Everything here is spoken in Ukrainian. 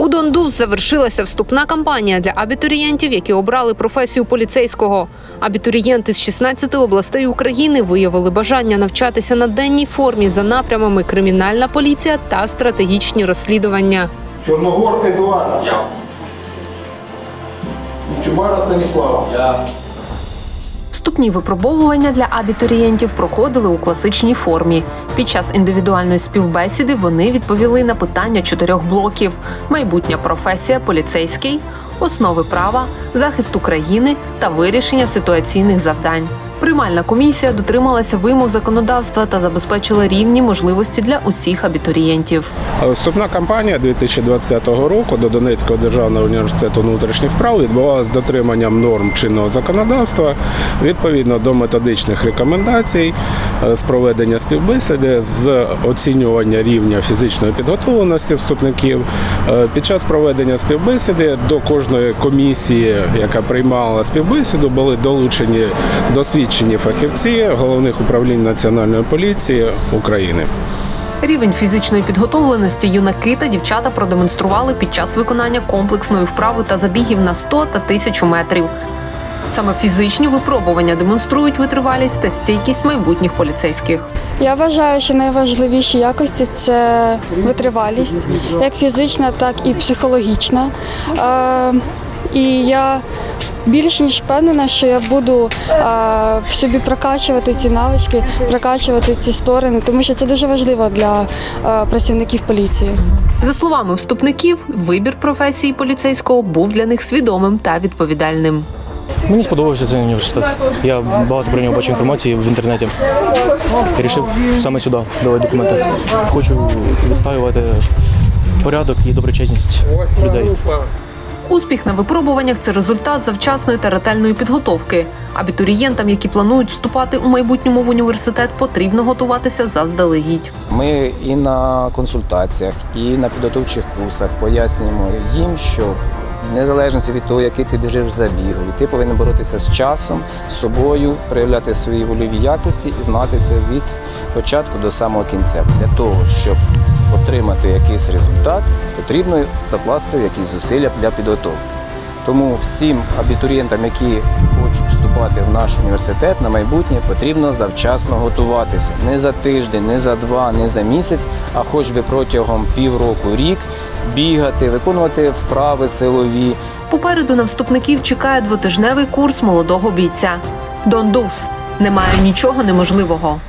У Дондус завершилася вступна кампанія для абітурієнтів, які обрали професію поліцейського. Абітурієнти з 16 областей України виявили бажання навчатися на денній формі за напрямами кримінальна поліція та стратегічні розслідування. Чорногор Едуард. Я. Чубара Станіслава. Я. Вступні випробовування для абітурієнтів проходили у класичній формі. Під час індивідуальної співбесіди вони відповіли на питання чотирьох блоків: майбутня професія поліцейський, основи права, захист України та вирішення ситуаційних завдань. Приймальна комісія дотрималася вимог законодавства та забезпечила рівні можливості для усіх абітурієнтів. Вступна кампанія 2025 року до Донецького державного університету внутрішніх справ відбувалася з дотриманням норм чинного законодавства відповідно до методичних рекомендацій е, з проведення співбесіди, з оцінювання рівня фізичної підготовленості вступників. Е, Під час проведення співбесіди до кожної комісії, яка приймала співбесіду, були долучені досвідчені фахівці головних управлінь Національної поліції України. Рівень фізичної підготовленості юнаки та дівчата продемонстрували під час виконання комплексної вправи та забігів на 100 та 1000 метрів. Саме фізичні випробування демонструють витривалість та стійкість майбутніх поліцейських. Я вважаю, що найважливіші якості це витривалість, як фізична, так і психологічна. І я більш ніж впевнена, що я буду е, в собі прокачувати ці навички, прокачувати ці сторони, тому що це дуже важливо для е, працівників поліції. За словами вступників, вибір професії поліцейського був для них свідомим та відповідальним. Мені сподобався цей університет. Я багато про нього бачив інформації в інтернеті. Рішив саме сюди давати документи. Хочу відстоювати порядок і доброчесність людей. Успіх на випробуваннях це результат завчасної та ретельної підготовки. Абітурієнтам, які планують вступати у майбутньому в університет, потрібно готуватися заздалегідь. Ми і на консультаціях, і на підготовчих курсах пояснюємо їм, що в незалежності від того, який ти біжиш забігові, ти повинен боротися з часом, з собою, проявляти свої вольові якості і змагатися від початку до самого кінця. Для того, щоб отримати якийсь результат, потрібно закласти якісь зусилля для підготовки. Тому всім абітурієнтам, які хочуть вступати в наш університет на майбутнє, потрібно завчасно готуватися не за тиждень, не за два, не за місяць, а хоч би протягом півроку, рік бігати, виконувати вправи силові, Попереду на вступників чекає двотижневий курс молодого бійця. Дондус немає нічого неможливого.